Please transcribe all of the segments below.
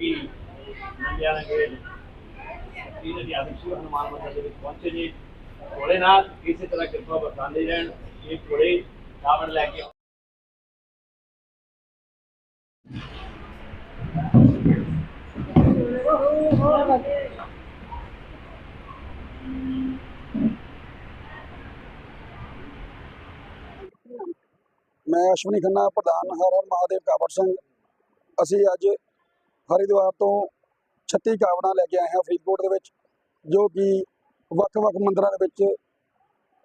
ਕਿ ਨੰਦਿਆਣਾ ਇਹਨਾਂ ਦੀ ਆਦਿ ਹਨੂਮਾਨ ਮੰਦਿਰ ਦੇ ਵਿੱਚ ਪਹੁੰਚੇ ਜੀ ਭੋਲੇਨਾਥ ਇਸੇ ਤਰ੍ਹਾਂ ਕਿਰਪਾ ਵਰਤਾਉਂਦੇ ਰਹਿਣ ਇਹ ਘੋੜੇ ਰਾਵਣ ਲੈ ਕੇ ਮੈਂ ਅਸ਼ਵਨੀ ਖੰਨਾ, ਪ੍ਰਧਾਨ ਹਰ ਹਰ ਮਹਾਦੇਵ ਕਾਵੜ ਸਿੰਘ। ਅਸੀਂ ਅੱਜ ਹਰਿਦੁਆਰ ਤੋਂ 36 ਕਾਵੜਾਂ ਲੈ ਕੇ ਆਏ ਹਾਂ ਫਰੀਦਕੋਟ ਦੇ ਵਿੱਚ ਜੋ ਕਿ ਵੱਖ-ਵੱਖ ਮੰਦਿਰਾਂ ਦੇ ਵਿੱਚ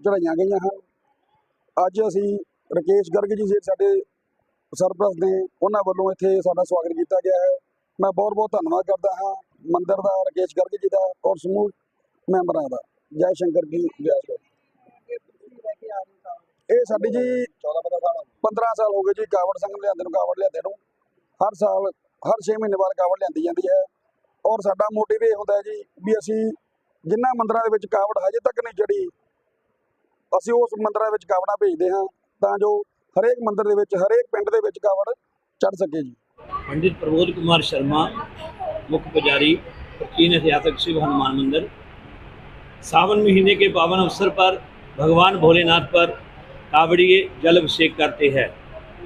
ਚੜਾਈਆਂ ਗਈਆਂ ਹਨ। ਅੱਜ ਅਸੀਂ ਰਕੇਸ਼ ਗਰਗ ਜੀ ਜੀ ਸਾਡੇ ਸਰਪ੍ਰਸਤ ਨੇ ਉਹਨਾਂ ਵੱਲੋਂ ਇੱਥੇ ਸਾਡਾ ਸਵਾਗਤ ਕੀਤਾ ਗਿਆ ਹੈ। ਮੈਂ ਬਹੁਤ-ਬਹੁਤ ਧੰਨਵਾਦ ਕਰਦਾ ਹਾਂ ਮੰਦਿਰ ਦਾ ਰਕੇਸ਼ ਗਰਗ ਜੀ ਦਾ ਔਰ ਸਮੂਹ ਮੈਂਬਰਾਂ ਦਾ। ਜੈ ਸ਼ੰਕਰ ਜੈ ਸ਼ੰਕਰ ਇਹ ਸਾਡੀ ਜੀ 14 ਸਾਲ 15 ਸਾਲ ਹੋ ਗਏ ਜੀ ਕਾਵੜ ਸੰਗਮ ਲਿਆਂਦੇ ਨੂੰ ਕਾਵੜ ਲਿਆਂਦੇ ਨੂੰ। ਹਰ ਸਾਲ ਹਰ 6 ਮਹੀਨੇ ਬਾਅਦ ਕਾਵੜ ਲਿਆਂਦੀ ਜਾਂਦੀ ਹੈ ਔਰ ਸਾਡਾ ਮੋਟਿਵ ਇਹ ਹੁੰਦਾ ਹੈ ਜੀ ਵੀ ਅਸੀਂ ਜਿਨ੍ਹਾਂ ਮੰਦਰਾਂ ਦੇ ਵਿੱਚ ਕਾਵੜ ਹਜੇ ਤੱਕ ਨਹੀਂ ਚੜੀ ਅਸੀਂ ਉਸ ਮੰਦਰਾਂ ਵਿੱਚ ਕਾਵੜਾਂ ਭੇਜਦੇ ਹਾਂ ਤਾਂ ਜੋ ਹਰੇਕ ਮੰਦਰ ਦੇ ਵਿੱਚ ਹਰੇਕ ਪਿੰਡ ਦੇ ਵਿੱਚ ਕਾਵੜ ਚੜ ਸਕੇ ਜੀ पंडित प्रबोध कुमार शर्मा मुख्य पुजारी प्राचीन ऐतिहासिक शिव हनुमान मंदिर सावन महीने के पावन अवसर पर भगवान भोलेनाथ पर कावड़िए जल अभिषेक करते हैं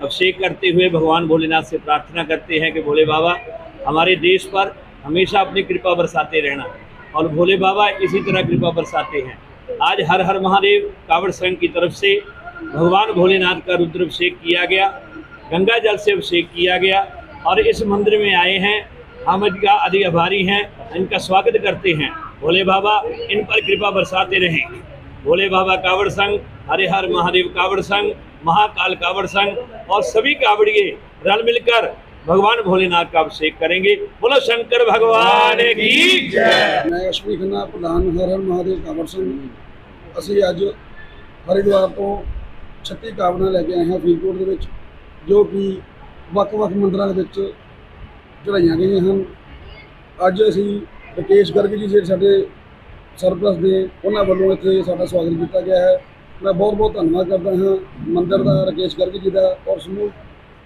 अभिषेक करते हुए भगवान भोलेनाथ से प्रार्थना करते हैं कि भोले बाबा, हमारे देश पर हमेशा अपनी कृपा बरसाते रहना और भोले बाबा इसी तरह कृपा बरसाते हैं। आज हर हर महादेव कावड़ संघ की तरफ़ से भगवान भोलेनाथ का रुद्र अभिषेक किया गया, गंगा जल से अभिषेक किया गया और इस मंदिर में आए हैं। हम इनका अधिक आभारी हैं, इनका स्वागत करते हैं। भोले बाबा, इन पर कृपा बरसाते रहें। भोले बाबा कावड़ संघ, हरे हर महादेव कावड़ संघ महाकाल कावड़ संघ और सभी कावड़िए रल मिलकर भगवान भोलेनाथ का अभिषेक करेंगे बोलो शंकर भगवान की जय ਮੈਂ ਅਸ਼ਵਨੀ ਖੰਨਾ ਪ੍ਰਧਾਨ ਹਰ ਹਰ ਮਹਾਦੇਵ ਕਾਵੜ ਸਿੰਘ ਅਸੀਂ ਅੱਜ ਹਰਿਦੁਆਰ ਤੋਂ 36 ਕਾਵੜਾਂ ਲੈ ਕੇ ਆਏ ਹਾਂ ਫਰੀਦਕੋਟ ਦੇ ਵਿੱਚ ਜੋ ਕਿ ਵੱਖ-ਵੱਖ ਮੰਦਰਾਂ ਦੇ ਵਿੱਚ ਚੜਾਈਆਂ ਗਈਆਂ ਹਨ ਅੱਜ ਅਸੀਂ ਰਕੇਸ਼ ਗਰਗ ਜੀ ਜਿਹੜੇ ਸਾਡੇ ਸਰਪ੍ਰਸਤ ਨੇ ਉਹਨਾਂ ਵੱਲੋਂ ਇੱਥੇ ਸਾਡਾ ਸਵਾਗਤ ਕੀਤਾ ਗਿਆ ਹੈ ਮੈਂ ਬਹੁਤ-ਬਹੁਤ ਧੰਨਵਾਦ ਕਰਦਾ ਹਾਂ ਮੰਦਿਰ ਦਾ ਰਕੇਸ਼ ਗਰਗ ਜੀ ਦਾ ਔਰ ਸਮੂਹ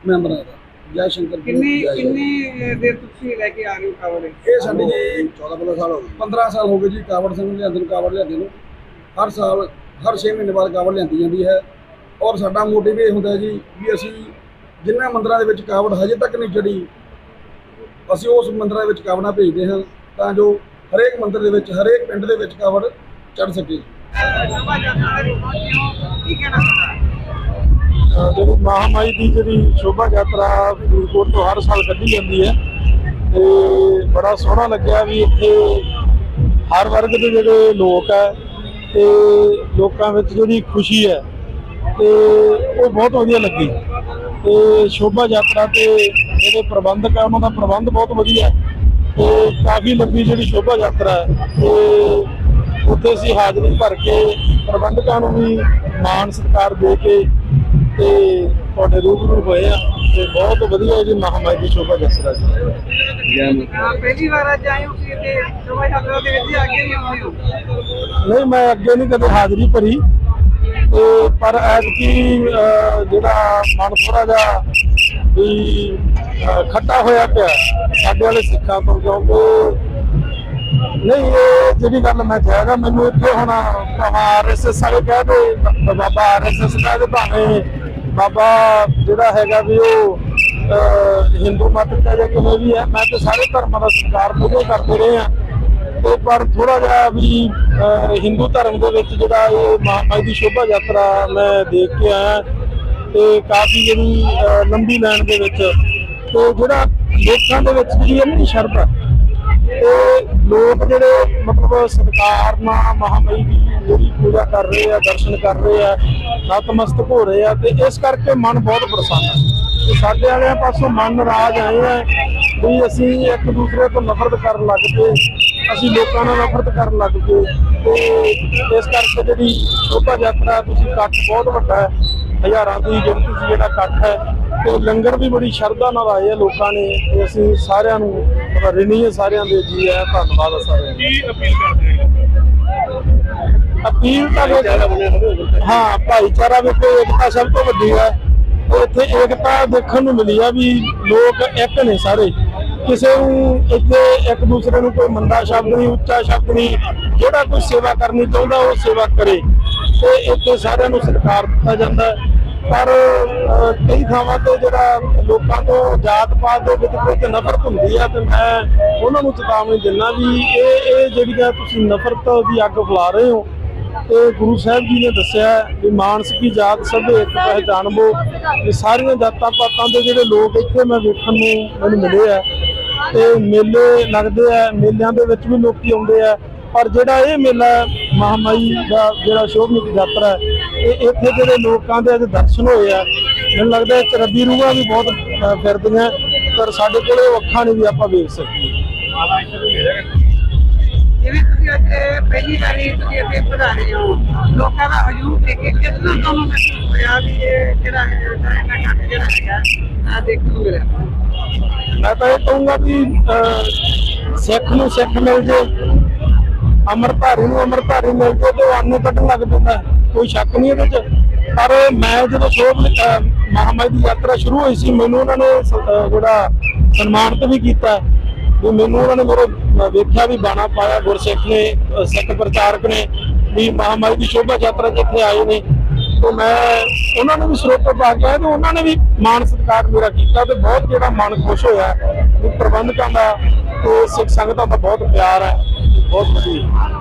ਮੈਂਬਰਾਂ ਦਾ। ਜੈ ਸ਼ੰਕਰ ਜੀ, ਕਿੰਨੀ। ਕਿੰਨੀ ਦੇਰ ਤੁਸੀਂ ਲੈ ਕੇ ਆ ਰਹੇ ਹੋ ਕਾਵੜ? ਇਹ ਸਾਡੀ ਜੀ 14 15 ਸਾਲ ਹੋ ਗਏ। 15 ਸਾਲ ਹੋ ਗਏ ਜੀ ਕਾਵੜ ਸਿੰਘ ਲਿਆਂਦੇ ਨੂੰ ਕਾਵੜ ਲਿਆਂਦੇ ਨੂੰ। ਹਰ ਸਾਲ ਹਰ 6 ਮਹੀਨੇ ਬਾਅਦ ਕਾਵੜ ਲਿਆਂਦੀ ਜਾਂਦੀ ਹੈ। ਔਰ ਸਾਡਾ ਮੋਟਿਵ ਇਹ ਹੁੰਦਾ ਜੀ ਵੀ ਅਸੀਂ ਜਿਨ੍ਹਾਂ ਮੰਦਰਾਂ ਦੇ ਵਿੱਚ ਕਾਵੜ ਹਜੇ ਤੱਕ ਨਹੀਂ ਚੜੀ ਅਸੀਂ ਉਸ ਮੰਦਰਾਂ ਵਿੱਚ ਕਾਵੜਾਂ ਭੇਜਦੇ ਹਾਂ ਤਾਂ ਜੋ ਹਰੇਕ ਮੰਦਰ ਦੇ ਵਿੱਚ ਹਰੇਕ ਪਿੰਡ ਦੇ ਵਿੱਚ ਕਾਵੜ ਚੜ ਸਕੇ। ਕੀ ਮਹਾਮਾਈ ਦੀ ਜਿਹੜੀ ਸ਼ੋਭਾ ਯਾਤਰਾ ਫਰੀਦਕੋਟ ਤੋਂ ਹਰ ਸਾਲ ਕੱਢੀ ਜਾਂਦੀ ਹੈ, ਤੇ ਬੜਾ ਸੋਹਣਾ ਲੱਗਿਆ ਵੀ ਇੱਥੇ ਹਰ ਵਰਗ ਦੇ ਜਿਹੜੇ ਲੋਕ ਹੈ, ਤੇ ਲੋਕਾਂ ਵਿੱਚ ਜਿਹੜੀ ਖੁਸ਼ੀ ਹੈ, ਤੇ ਉਹ ਬਹੁਤ ਵਧੀਆ ਲੱਗੀ। ਤੇ ਸ਼ੋਭਾ ਯਾਤਰਾ ਤੇ ਜਿਹੜੇ ਪ੍ਰਬੰਧਕ ਹੈ, ਉਹਨਾਂ ਦਾ ਪ੍ਰਬੰਧ ਬਹੁਤ ਵਧੀਆ ਤੇ ਕਾਫੀ ਲੰਬੀ ਜਿਹੜੀ ਸ਼ੋਭਾ ਯਾਤਰਾ ਹੈ, ਤੇ ਉੱਥੇ ਅਸੀਂ ਹਾਜ਼ਰੀ ਭਰ ਕੇ ਪ੍ਰਬੰਧਕਾਂ ਨੂੰ ਵੀ ਮਾਣ ਸਤਿਕਾਰ ਦੇ ਕੇ ਤੇ ਤੁਹਾਡੇ ਰੂਬਰੂ ਹੋਏ ਆ ਤੇ ਬਹੁਤ ਵਧੀਆ ਜੀ ਮਹਾਮਾਈ ਦੀ ਸ਼ੋਭਾ ਯਾਤਰਾ ਜੀ। ਪਹਿਲੀ ਵਾਰ ਅੱਜ ਆਏ ਹੋ ਕਿ ਤੇ ਸ਼ੋਭਾ ਯਾਤਰਾ ਦੇ ਵਿੱਚ ਅੱਗੇ ਵੀ ਆਏ ਹੋ? ਨਹੀਂ ਮੈਂ ਅੱਗੇ ਨਹੀਂ ਕਦੇ ਹਾਜ਼ਰੀ ਭਰੀ। ਤੇ ਪਰ ਐਤਕੀ ਅਹ, ਜਿਹੜਾ ਮਨ ਥੋੜਾ ਜਿਹਾ ਵੀ ਖੱਟਾ ਹੋਇਆ ਪਿਆ ਸਾਡੇ ਵਾਲੇ ਸਿੱਖਾਂ ਤੋਂ ਕਿਉਂਕਿ ਨਹੀਂ, ਇਹ ਜਿਹੜੀ ਗੱਲ ਮੈਂ ਕਹਾਂਗਾ ਮੈਨੂੰ ਇੱਥੇ ਹੁਣ ਭਾਵੇਂ ਆਰਐਸਐਸ ਵਾਲੇ ਕਹਿ ਦੇ, ਬਾਬਾ ਆਰਐਸਐਸ ਕਹਿ ਦੇ, ਭਾਵੇਂ ਬਾਬਾ ਜਿਹੜਾ ਹੈਗਾ ਵੀ ਉਹ ਹਿੰਦੂ ਮਤ ਕਹਿ ਦੇ ਕਿਵੇਂ ਵੀ ਹੈ, ਮੈਂ ਤੇ ਸਾਰੇ ਧਰਮਾਂ ਦਾ ਸਤਿਕਾਰ ਪੂਰੇ ਕਰਦੇ ਰਹੇ ਆ ਤੇ ਪਰ ਥੋੜਾ ਜਿਹਾ ਵੀ ਹਿੰਦੂ ਧਰਮ ਦੇ ਵਿੱਚ ਜਿਹੜਾ ਇਹ ਮਹਾਮਾਈ ਦੀ ਸ਼ੋਭਾ ਯਾਤਰਾ ਮੈਂ ਦੇਖ ਕੇ ਆਇਆ, ਤੇ ਕਾਫੀ ਜਿਹੜੀ ਲੰਬੀ ਲਾਈਨ ਦੇ ਵਿੱਚ, ਤੇ ਜਿਹੜਾ ਲੋਕਾਂ ਦੇ ਵਿੱਚ ਜਿਹੜੀ ਇਹਨਾਂ ਦੀ ਸ਼ਰਧਾ ਤੇ ਲੋਕ ਜਿਹੜੇ ਮਤਲਬ ਸਤਿਕਾਰ ਨਾਲ ਮਹਾਮਾਈ ਦੀ ਜਿਹੜੀ ਪੂਜਾ ਕਰ ਰਹੇ ਆ, ਦਰਸ਼ਨ ਕਰ ਰਹੇ ਆ ਨਤਮਸਤਕ ਹੋ ਰਹੇ ਆ ਤੇ ਇਸ ਕਰਕੇ ਮਨ ਬਹੁਤ ਪ੍ਰਸੰਨ ਹੈ ਤੇ ਸਾਡੇ ਵਾਲਿਆਂ ਪਾਸੋਂ ਮਨ ਨਾਰਾਜ਼ ਆਏ ਆ ਵੀ ਅਸੀਂ ਇੱਕ ਦੂਸਰੇ ਤੋਂ ਨਫ਼ਰਤ ਕਰਨ ਲੱਗ ਪਏ, ਅਸੀਂ ਲੋਕਾਂ ਨਾਲ ਨਫ਼ਰਤ ਕਰਨ ਲੱਗ ਪਏ ਤੇ ਇਸ ਕਰਕੇ ਜਿਹੜੀ ਸ਼ੋਭਾ ਯਾਤਰਾ ਤੁਸੀਂ ਇਕੱਠ ਬਹੁਤ ਵੱਡਾ ਹੈ, ਹਜ਼ਾਰਾਂ ਦੀ ਗਿਣਤੀ ਜਿਹੜਾ ਇਕੱਠ ਹੈ ਤੇ ਲੰਗਰ ਵੀ ਬੜੀ ਸ਼ਰਧਾ ਨਾਲ ਆਏ ਆ ਲੋਕਾਂ ਨੇ ਤੇ ਅਸੀਂ ਸਾਰਿਆਂ ਨੂੰ ਰਿਣੀ ਸਾਰਿਆਂ ਦੇ ਜੀ ਹੈ ਧੰਨਵਾਦ ਆ ਸਾਰਿਆਂ ਦਾ। ਕੀ ਅਪੀਲ ਕਰਦੇ ਅਪੀਲ ਤਾਂ ਹਾਂ ਭਾਈਚਾਰਾ ਵੇਖੋ ਏਕਤਾ ਸਭ ਤੋਂ ਵੱਡੀ ਹੈ। ਇੱਥੇ ਏਕਤਾ ਦੇਖਣ ਨੂੰ ਮਿਲੀ ਆ ਵੀ ਲੋਕ ਇੱਕ ਨੇ ਸਾਰੇ। ਕਿਸੇ ਨੂੰ ਇੱਥੇ ਇੱਕ ਦੂਸਰੇ ਨੂੰ ਕੋਈ ਮੰਦਾ ਸ਼ਬਦ ਨਹੀਂ ਉੱਚਾ ਸ਼ਬਦ ਨਹੀਂ। ਜਿਹੜਾ ਕੋਈ ਸੇਵਾ ਕਰਨੀ ਚਾਹੁੰਦਾ ਉਹ ਸੇਵਾ ਕਰੇ। ਤੇ ਇੱਥੇ ਸਾਰਿਆਂ ਨੂੰ ਸਤਿਕਾਰ ਦਿੱਤਾ ਜਾਂਦਾ ਪਰ ਕਈ ਥਾਵਾਂ ਤੇ ਜਿਹੜਾ ਲੋਕਾਂ ਤੋਂ ਜਾਤ ਪਾਤ ਦੇ ਵਿੱਚ ਕੁਝ ਨਫ਼ਰਤ ਹੁੰਦੀ ਆ ਤੇ ਮੈਂ ਉਹਨਾਂ ਨੂੰ ਚੇਤਾਵਨੀ ਦਿੰਦਾ ਵੀ ਇਹ ਇਹ ਜਿਹੜੀਆਂ ਤੁਸੀਂ ਨਫ਼ਰਤ ਦੀ ਅੱਗ ਫੈਲਾ ਰਹੇ ਹੋ ਤੇ ਗੁਰੂ ਸਾਹਿਬ ਜੀ ਨੇ ਦੱਸਿਆ ਵੀ ਮਾਨਸ ਕੀ ਜਾਤ ਸਭੇ ਇੱਕ ਪਹਿਚਾਨਬੋ ਵੀ ਸਾਰੀਆਂ ਜਾਤਾਂ ਪਾਤਾਂ ਦੇ ਜਿਹੜੇ ਲੋਕ ਇੱਥੇ ਮੈਂ ਵੇਖਣ ਨੂੰ ਮੈਨੂੰ ਮਿਲੇ ਆ। ਤੇ ਮੇਲੇ ਲੱਗਦੇ ਆ ਮੇਲਿਆਂ ਦੇ ਵਿੱਚ ਵੀ ਲੋਕੀ ਆਉਂਦੇ ਆ ਪਰ ਜਿਹੜਾ ਇਹ ਮੇਲਾ ਹੈ, ਮਹਾਮਾਈ ਦਾ ਜਿਹੜਾ ਸ਼ੋਭਨੀਤ ਯਾਤਰਾ ਹੈ, ਇਹ ਇੱਥੇ ਜਿਹੜੇ ਲੋਕਾਂ ਦੇ ਅੱਜ ਦਰਸ਼ਨ ਹੋਏ ਆ ਮੈਨੂੰ ਲੱਗਦਾ ਇਹ ਰੱਬੀ ਰੂਹਾਂ ਵੀ ਬਹੁਤ ਫਿਰਦੀਆਂ ਪਰ ਸਾਡੇ ਕੋਲੇ ਉਹ ਅੱਖਾਂ ਨਹੀਂ ਵੀ ਆਪਾਂ ਵੇਖ ਸਕੀਏ ਜਿਵੇਂ ਤੁਸੀਂ ਅੱਜ ਪਹਿਲੀ ਵਾਰੀ ਤੁਸੀਂ ਇੱਥੇ ਪਧਾਰੇ ਹੋ ਲੋਕਾਂ ਦਾ ਹਜੂਮ ਦੇਖ ਕੇ ਕਿੰਨਾ ਤੁਹਾਨੂੰ ਮਹਿਸੂਸ ਹੋਇਆ ਵੀ ਇਹ ਜਿਹੜਾ ਹੈ ਇਹਨਾਂ ਕੰਮ ਜਿਹੜਾ ਹੈਗਾ ਆ ਦੇਖਣ ਨੂੰ ਮਿਲਿਆ ਮੈਂ ਤਾਂ ਇਹ ਕਹੂੰਗਾ ਵੀ ਸਿੱਖ ਨੂੰ ਸਿੱਖ ਮਿਲ ਜੇ ਅਮਰਧਾਰੀ ਨੂੰ ਅਮਰਧਾਰੀ ਮਿਲ ਜੇ ਤੇ ਉਹ ਅੰਨ ਕੱਢਣ ਲੱਗ ਪੈਂਦਾ ਹੈ। ਕੋਈ ਸ਼ੱਕ ਨਹੀਂ ਇਹਦੇ ਚ। ਪਰ ਮੈਂ ਜਦੋਂ ਸ਼ੋਭ ਮਹਾਮਾਈ ਦੀ ਯਾਤਰਾ ਸ਼ੁਰੂ ਹੋਈ ਸੀ, ਮੈਨੂੰ ਉਹਨਾਂ ਨੇ ਜਿਹੜਾ ਸਨਮਾਨਿਤ ਵੀ ਕੀਤਾ। ਵੀ ਮੈਨੂੰ ਉਹਨਾਂ ਨੇ ਮੇਰੇ ਵੇਖਿਆ ਵੀ ਬਾਣਾ ਪਾਇਆ, ਗੁਰਸਿੱਖ ਨੇ ਸਿੱਖ ਪ੍ਰਚਾਰਕ ਨੇ, ਵੀ ਮਹਾਮਾਈ ਦੀ ਸ਼ੋਭਾ ਯਾਤਰਾ ਜਿੱਥੇ ਆਏ ਨੇ। ਤੇ ਮੈਂ ਉਹਨਾਂ ਨੂੰ ਵੀ ਸਰੋਪੇ ਪਾ ਕੇ ਆਇਆ ਤੇ ਉਹਨਾਂ ਨੇ ਵੀ ਮਾਣ ਸਤਿਕਾਰ ਮੇਰਾ ਕੀਤਾ ਤੇ ਬਹੁਤ ਜਿਹੜਾ ਮਨ ਖੁਸ਼ ਹੋਇਆ, ਵੀ ਪ੍ਰਬੰਧਕਾਂ ਦਾ, ਤੇ ਸਿੱਖ ਸੰਗਤਾਂ ਦਾ ਬਹੁਤ ਪਿਆਰ ਹੈ। ਬਹੁਤ ਵਧੀਆ।